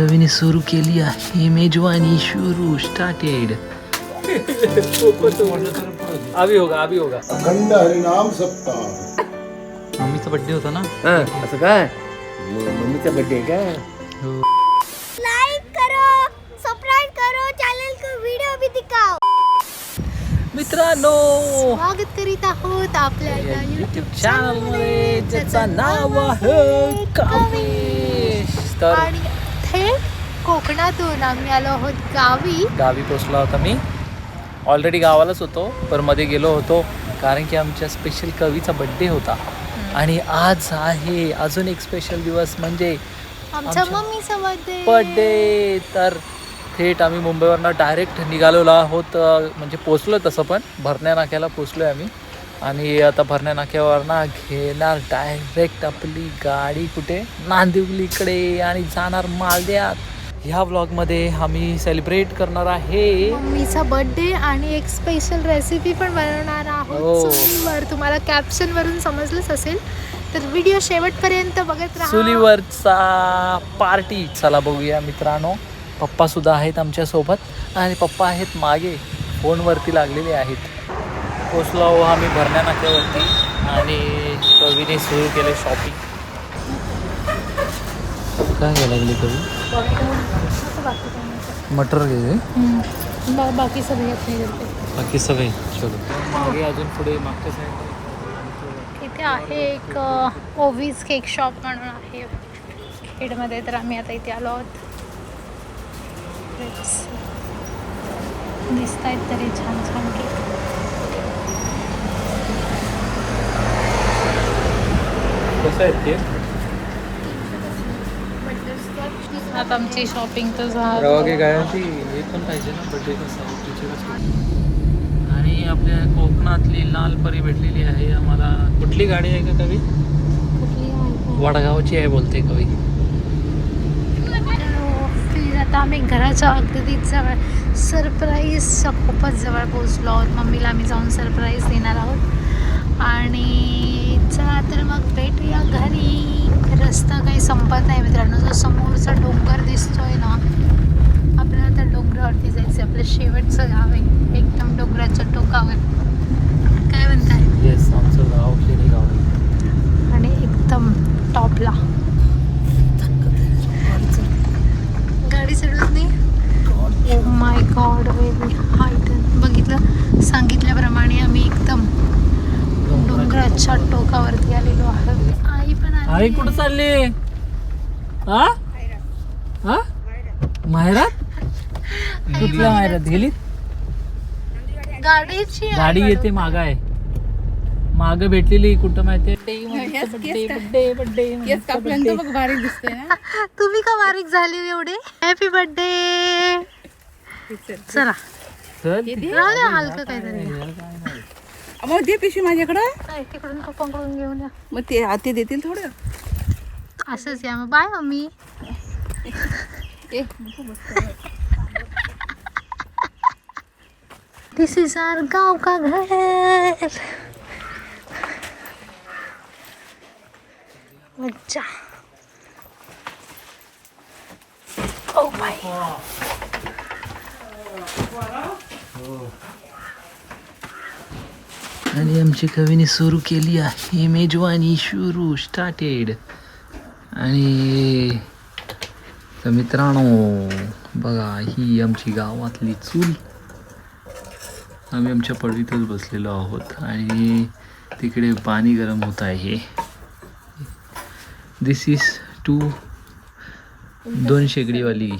कवीने सुरू केली आहे मेजवानी सुरू स्टार्टेड अभी होगा अभी होगा। अखंड हरिनाम सप्ताह। मम्मीचा बड्डे होता ना? हा असं काय म- मम्मीचा बर्थडे का लाइक करो सब्सक्राइब करो चैनल को वीडियो भी दिखाओ। मित्रांनो स्वागत करीत आहोत आपल्या युट्यूब चॅनल मध्ये ज्याचं नाव आहे तर आणि थेट कोकणातून आम्ही आलो आहोत गावी. गावी पोचला होता मी ऑलरेडी गावालाच होतो पण मध्ये गेलो होतो कारण की आमच्या स्पेशल कवीचा बड्डे होता. आणि आज आहे अजून एक स्पेशल दिवस म्हणजे आमच्या मम्मीचा बर्थडे बर्थडे तर थेट आम्ही मुंबईवरनं डायरेक्ट निघालेलो आहोत म्हणजे पोचलो तसं पण भरण्या नाक्याला पोचलो आहे आम्ही. आणि आता भरण्या नाक्यावरनं घेणार डायरेक्ट आपली गाडी कुठे? नांदिवलीकडे आणि जाणार मालद्यात. ह्या व्लॉगमध्ये आम्ही सेलिब्रेट करणार आहे. मम्मीचा बर्थडे आणि एक स्पेशल रेसिपी पण बनवणार आहोत. हो. चुलीवर तुम्हाला कॅप्शन वरून समजलंच असेल. तर व्हिडिओ शेवटपर्यंत बघत राहा. चुलीवरचा पार्टी चला बघूया मित्रांनो. पप्पा सुद्धा आहेत आमच्यासोबत. आणि पप्पा आहेत मागे. फोनवरती लागलेले आहेत. पोचलो आहो आम्ही भरण्या नाक्यावरती आणि कवीने सुरू केले शॉपिंग काय घ्यायला लागली कवी? मटर घे बाकी सगळे. बाकी सगळे चलो. मागे अजून पुढे मागच्या साईड इथे आहे एक ओव्हीज केक शॉप म्हणून आहे. खेडमध्ये तर आम्ही आता इथे आलो आहोत. दिसत आहेत तरी छान छान केक. कसं आहे ते आता आमची शॉपिंग तर झाली. रवा केक आहे ती हे पण पाहिजे ना बर्थडे आणि आपल्या कोकणातली लाल परी भेटलेली आहे आम्हाला. कुठली गाडी आहे का कवी? कुठली आहे? वडगावची आहे बोलते कवी. प्लीज आता आम्ही घराच्या अगदीच जवळ सरप्राईजच्या खूपच जवळ पोहोचलो आहोत. मम्मीला आम्ही जाऊन सरप्राईज देणार आहोत. आणि चला मग भेटूया घरी रस्ता काही संपत नाही मित्रांनो. जो समोरचा डोंगर दिसतोय ना आपल्याला त्या डोंगरावरती जायचं आपलं शेवटचं गाव आहे. एकदम डोंगराच्या टोकावर काय म्हणताय? येस आमचं गाव खेडे गाव आहे. आणि एकदम टॉपला. गाडी चढत नाही? Oh my God very height बघितलं? सांगितल्याप्रमाणे आम्ही एकदम डोंगराच्या टोकावरती आलेलो आहोत. आई पण आई आली कुठं चालली? हा? हा? माहेरात? कुठल्या माहेरात? गेली गाडीची गाडी. येते माग आहे माग भेटलेली कुठं माहितीये? बड्डे बड्डे बड्डे तुम्ही का बारीक झाले एवढे? हॅपी बर्थडे चला राहू द्या हलकं काहीतरी. मग दे पिशवी माझ्याकडं. तिकडून पप्पांकडून घेऊन या. मग ते ते देतील थोडं. असंच या मग. Bye mummy. This is our गाव का घर. मज्जा. Oh ओ बाय आणि आमची कवीने सुरू केली आहे. मेजवानी सुरू स्टार्टेड आणि तर मित्रांनो बघा ही आमची गावातली चूल. आम्ही आमच्या पडवीतच बसलेलो आहोत आणि तिकडे पाणी गरम होत आहे. दिस इज टू दोन शेगडीवाली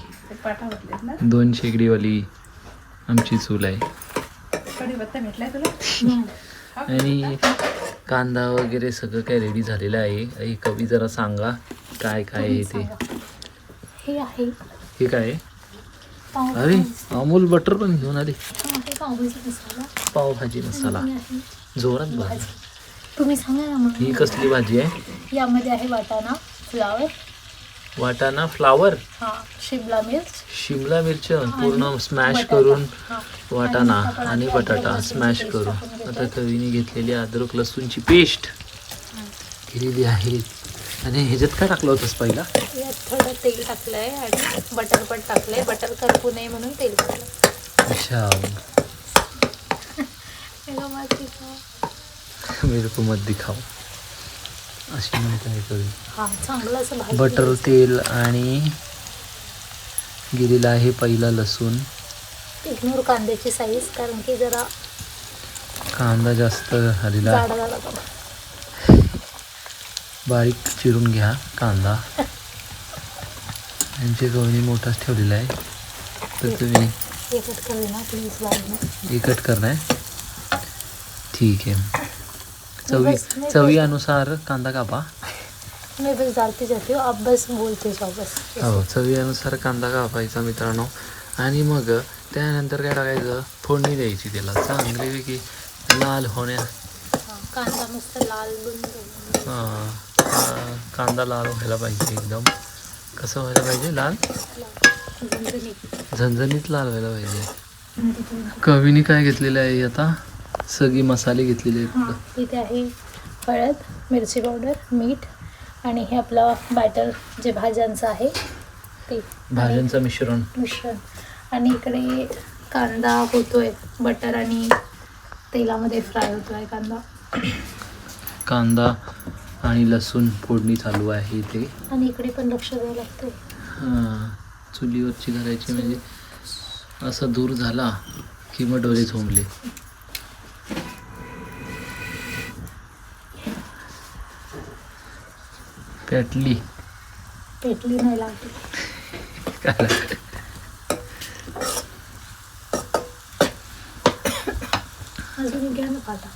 दोन शेगडीवाली आमची चूल आहे. आणि कांदा वगैरे सगळं काय रेडी झालेलं आहे. कवी जरा सांगा. काय काय आहे ते? हे आहे. हे काय आहे? अरे अमूल बटर पण घेऊन आले. पावभाजी मसाला. जोरात भाजी. तुम्ही सांगा ना मग. ही कसली भाजी आहे? यामध्ये आहे वाटाणा फ्लावर वाटाणा फ्लावर हा शिमला मिर्च. शिमला मिरच पूर्ण स्मॅश करून वाटाणा आणि बटाटा स्मॅश करून. आता कवीने घेतलेली अद्रक लसूणची पेस्ट केलेली आहे. आणि ह्याच्यात काय टाकलं होतंस पहिला? यात थोडं तेल टाकलंय आणि बटर पण टाकलंय. बटर करपू नये म्हणून तेल टाकलं अच्छा. तेव्हा मग तिथं मेरे को मत दिखाओ अशी म्हणत आहे कवी हा चांगलं असं भाजून बटर घ्यायचं. तेल आणि गेलेला आहे पहिला लसूण. इग्नोर कांद्याची साईज कारण की जरा कांदा जास्त झालेला जाडा झाला बारीक चिरून घ्या कांदा. यांची गवणी मोठाच ठेवलेला आहे. तर तुम्ही हे कट करू ना प्लीज बाजूने हे कट करणार ठीक आहे. चवी नाही चवीनुसार कांदा कापा. मैं बस डालती जाती हूँ. आप बस बोलते बस. हो चवीनुसार कांदा कापायचा मित्रांनो. आणि मग त्यानंतर काय टाकायचं? फोडणी द्यायची त्याला. चांगलीपैकी लाल होण्या हा, कांदा मस्त लाल हा, कांदा लाल व्हायला पाहिजे एकदम. कसं व्हायला पाहिजे? लाल? झणझणीत लाल व्हायला पाहिजे. कवीने काय घेतलेलं आहे आता? सगळी मसाले घेतलेले आहेत. इथे आहे हळद मिरची पावडर मीठ आणि हे आपलं बॅटर जे भाज्यांचं आहे ते. भाज्यांचं मिश्रण. मिश्रण. आणि इकडे कांदा होतोय बटर आणि तेलामध्ये फ्राय होतोय कांदा. कांदा आणि लसूण फोडणी चालू आहे इथे. आणि इकडे पण लक्ष द्यावं लागतं. हां चुलीवरची करायची म्हणजे असं दूर झाला की मग डोळे झोंबले. पेटली. पेटली नाही लागली. काय अजून घ्या ना पाटा.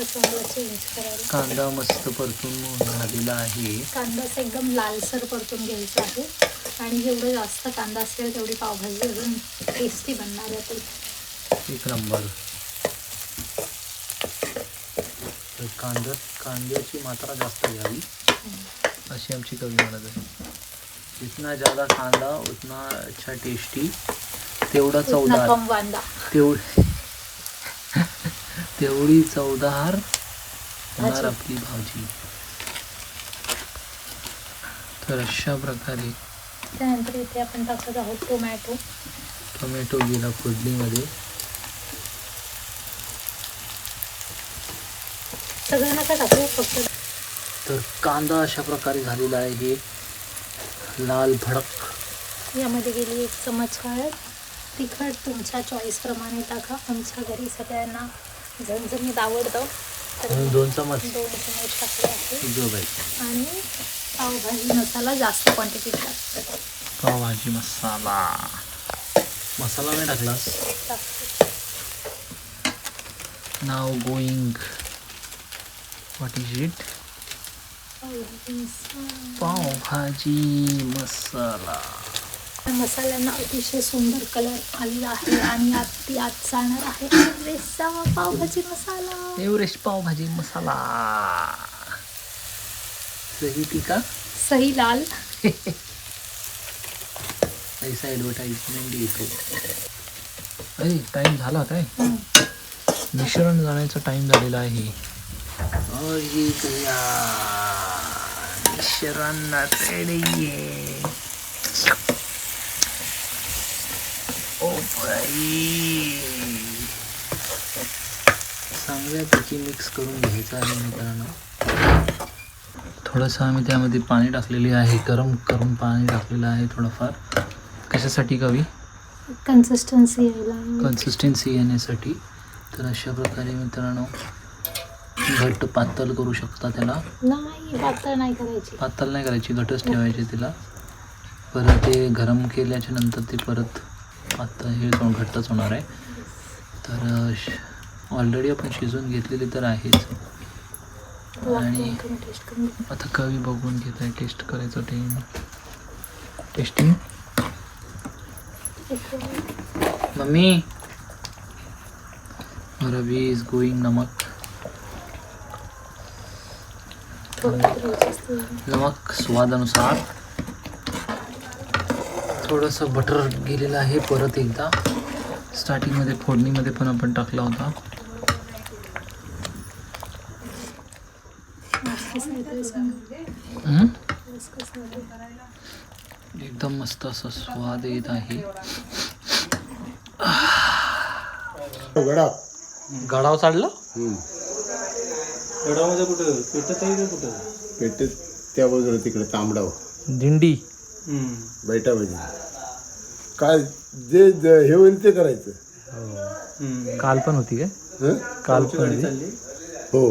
चेंज करायला कांदा मस्त परतून झालेला आहे. कांदा असा एकदम लालसर परतून घ्यायचा आहे. आणि जेवढं जास्त कांदा असेल तेवढी पावभाजी अजून टेस्टी बनणार आहे. ती एक नंबर. तर कांदा कांद्याची मात्रा जास्त घ्यावी. अशी आमची कवी म्हणत आहे. जितना ज़्यादा कांदा उतना अच्छा टेस्टी तेवढा चवदार कम वांदा. तेवढ तेवढी चवदार होणार. आपली भाजी. तर अशा प्रकारे त्यानंतर इथे आपण टाकत आहोत टोमॅटो. टोमॅटो गेला फोडणीमध्ये. सगळं नका टाकू फक्त. तर कांदा अशा प्रकारे झालेला आहे लाल भडक. यामध्ये गेली एक चमच हळद. तिखट तुमच्या चॉईसप्रमाणे टाका. आमच्या घरी सगळ्यांना झणझणीत आवडतं तर दोन चमच दोन चमच टाकले आहे. जो बाई. आणि पावभाजी मसाला जास्त क्वांटिटीत टाकतो पावभाजी मसाला. मसाला नाही टाकलास? टाकते नाव going what is it pav bhaji masala. मसाल्यांना अतिशय सुंदर कलर आलेला आहे आणि आत ती आत जाणार आहे एव्हरेस्टचा पावभाजी मसाला. एव्हरेस्ट पावभाजी मसाला. सही टीका सही लाल. ऐसा ॲडव्हर्टाइजमेंट येतो. अरे टाईम झाला काय? मिश्रण जाण्याचा टाईम झालेला आहे. मिश्रण रेडी आहे ओ बाई चांगल्यापैकी मिक्स करून घ्यायचं आहे मित्रांनो. थोडंसं आम्ही त्यामध्ये पाणी टाकलेले आहे गरम करून पाणी टाकलेलं आहे थोडंफार. कशासाठी कवी? कन्सिस्टन्सी यायला कन्सिस्टन्सी येण्यासाठी. तर अशा प्रकारे मित्रांनो घट्ट पातळ करू शकता त्याला. नाही पातळ नाही करायची. पातळ नाही करायची घटच ठेवायची तिला परत ते गरम केल्याच्यानंतर ते परत पातळ हे दोन घट्टच होणार आहे तर ऑलरेडी आपण शिजवून घेतलेली तर आहेच आणि- करून बघू. आता कवी बघून घेत आहे टेस्ट करायचं time testing. Mummy Ravi is going नमक. नमक स्वादानुसार थोडंसं बटर गेलेलं आहे. परत एकदा स्टार्टिंगमध्ये फोडणीमध्ये पण आपण टाकला होता? एकदम मस्त असं स्वाद येत आहे. गडा गडाव चाललं? गडामध्ये कुठं? पेटत आहे का कुठं? पेटेत त्या बाजूला तिकडे तांबडाव दिंडी. बैठा पाहिजे काय जे जे हे होईल ते करायचं. काल पण होती काय? हं? काल पण होती? हो.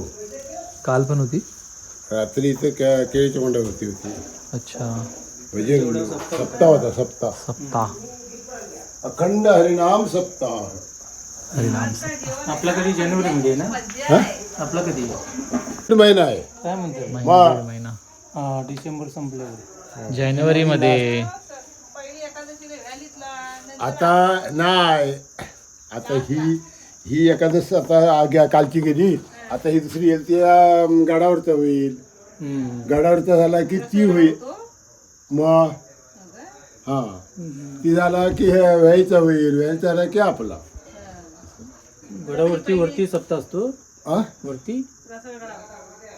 काल पण होती? रात्री इथं के- केळीच्या मंडळावरती होती. अच्छा. म्हणजे सप्ताह होता सप्ताह. सप्ताह. अखंड हरिनाम सप्ताह. हरिनाम आपला कधी जानेवारी मध्ये आहे ना? हा? आपला कधी? महिना आहे. काय म्हणतो महिना हा डिसेंबर संपल्यावर. जानेवारी मध्ये आता नाही. आता ही ही एकादश आता आग्या कालची गेली. आता ही दुसरी येईल ती अं, गडावरचं होईल. गडावरचा झाला की ती होईल. मग हा. ती झाला की हे व्यायचा होईल. व्यायचा झाला की आपला. गडावरती वरती सप्ताह असतो. आ? वरती?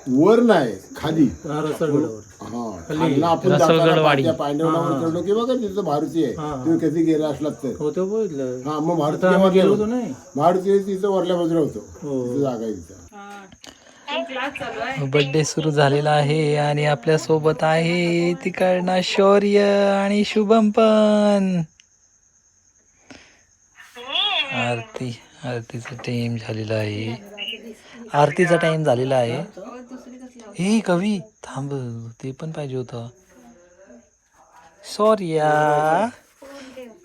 वर नाही खाली. हा हा आपण रसलगडवाडी. पांडवनावर चढलो की बघा तिथं मारुती आहे. तुम्ही कधी गेला असलात तर. हो ते बघितलं. हा मग मारुती गेलो होतो नाही. मारुती तिथं वरल्या बाजूला होतो. हो. जागा आहे तिथं. बर्थडे सुरू झालेला आहे आणि आपल्यासोबत आहे तिकडनं शौर्य आणि शुभम पण. आरती आरतीचा टाइम झालेला आहे. आरतीचा टाइम झालेला आहे. हे कवी. थांब ते पण पाहिजे होतं. शौर्या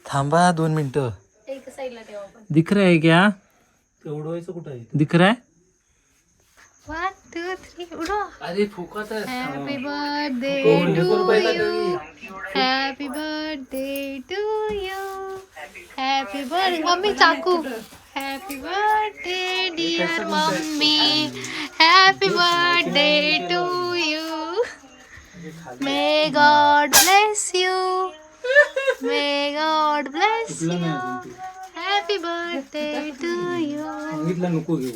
थांबा दोन मिनिटं. एक साईडला ठेवा आपण. दिख रहा है क्या? ते उडवायचं कुठं आहे? दिख रहा है वन टू थ्री उडो. अरे फुकत happy birthday to you happy birthday to you happy birthday mummy चाकू. Happy birthday dear mummy happy birthday to you may God bless you may God bless you happy birthday to you सांगितलं नको घेऊ.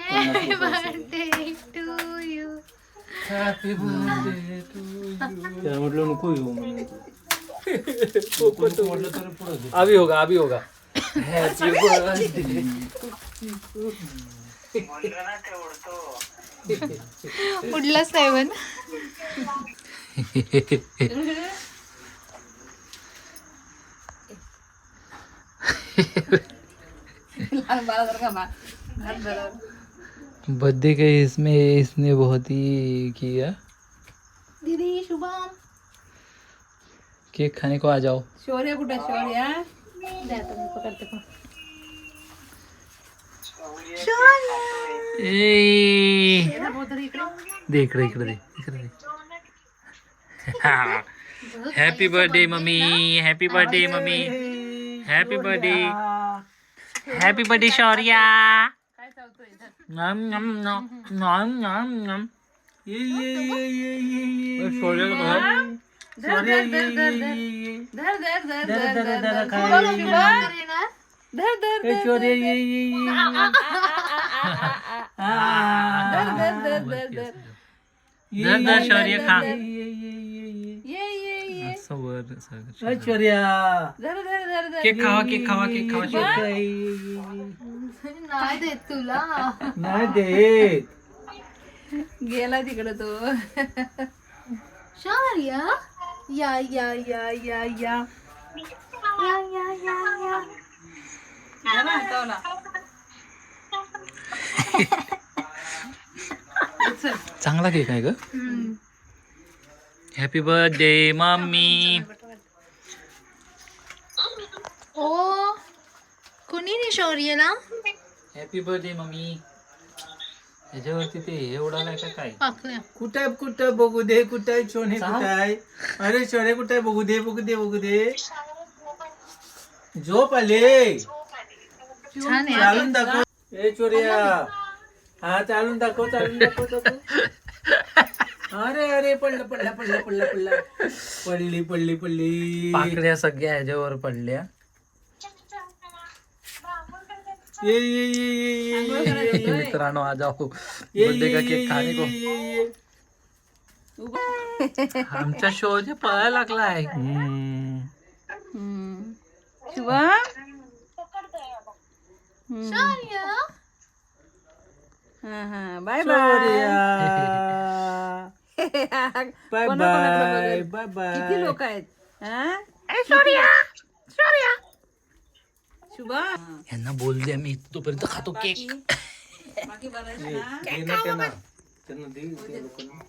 Happy birthday to you म्हटलं नको घेऊ म्हणून. म्हटलं पुढं घे. अभी होगा अभी होगा उडला सेवन बर्थडे के इसमें इसने बहुत ही किया। दीदी शुभम। केक खाने को आ जाओ। शौर्य कुठे शौर्या। द्या तुम्ही पकडते पण. ए दे इकडे इकडे दे इकडे दे. Happy birthday mummy. Happy birthday mummy. Happy birthday happy birthday Shaurya. नम सूर्य खा. ये, तुला नाही गेला तिकडं तो शौर्य Ya ya ya ya ya. Ya ya ya ya. Yana हातावला. उचल. चांगला केक आहे ग हम्म. हॅपी बर्थडे मम्मी ओ कोणी नाही शौर्यला हॅपी बर्थडे मम्मी ह्याच्यावरती ते एवढा नाही का काय? पाकल्या कुठं कुठं बघू दे कुठं शोने कुठं आहे? अरे शोने कुठं आहे? बघू दे बघू दे बघू दे. झोप आले. छान आहे. चालून दाखव. ए चोरिया. हा चालून दाखव चालून दाखव दाखव. अरे अरे पडलं पडलं पडलं पडलं पडलं. पडली पडली पडली. पाकड्या सगळ्या ह्याच्यावर पडल्या. ये ये ये ये ये, ये, ये, ये मित्रांनो आज आहो. बर्थडे का केक खाने को. आमच्या शो जे पळायला लागला आहे Shubham bye bye bye bye bye किती लोक आहेत? हा? सॉरी शुभा. यांना बोल द्या मी तोपर्यंत खातो केक. बाकी बरं? ना.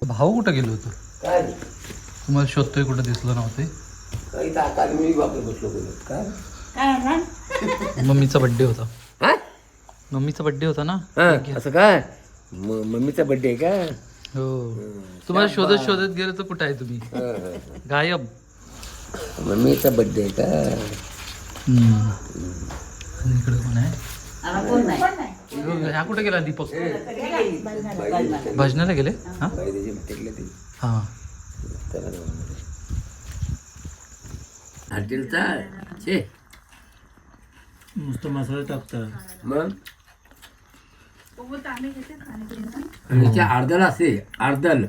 भाऊ कुठं गेलो होतो? काय? तुम्हाला शोधतोय कुठं दिसलं नव्हते? इथं काल मी वापरत बसलो बोलत काय? मम्मीचा बर्थडे होता. मम्मीचा बर्थडे होता ना? असं काय? म- मम्मीचा बर्थडे का? हो. तुम्हाला शोधत शोधत गेलो तर कुठं आहे तुम्ही? गायब. मम्मीचा बर्थडे का? इकडे कोण आहे? हो, ह्या कुठे गेला दीपक? भजनाला गेले? हा? हा. हॉटेलचा छे. नुसतं मसाला टाकतात. मग? आमच्या अर्धल असते अर्धल.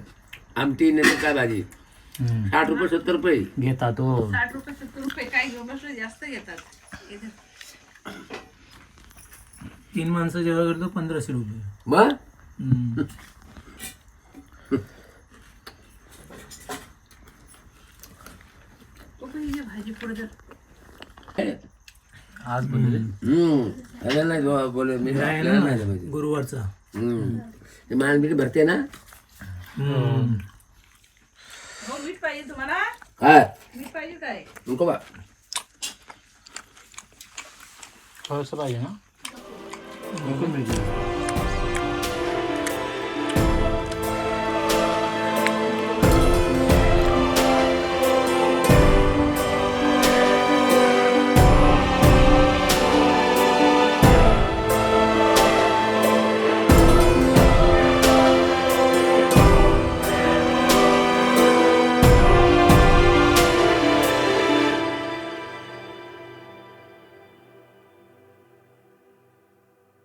आमटी नाही काय भाजी? साठ रुपये सत्तर रुपये. घेतात हो. साठ रुपये जास्त घेतात. तीन माणसं जेव्हा करतो पंधराशे रुपये. हम्म. ही भाजी पुढे आज हम्म. ह्याला नाही बोल मी आपल्याला पाहिजे. गुरुवारचा. हम्म. ते मानबिटी भरते ना? हम्म. हो मीठ पाहिजे तुम्हाला. काय? मीठ पाहिजे काय? नको बा. थोडंसं पाहिजे ना नको मिळते.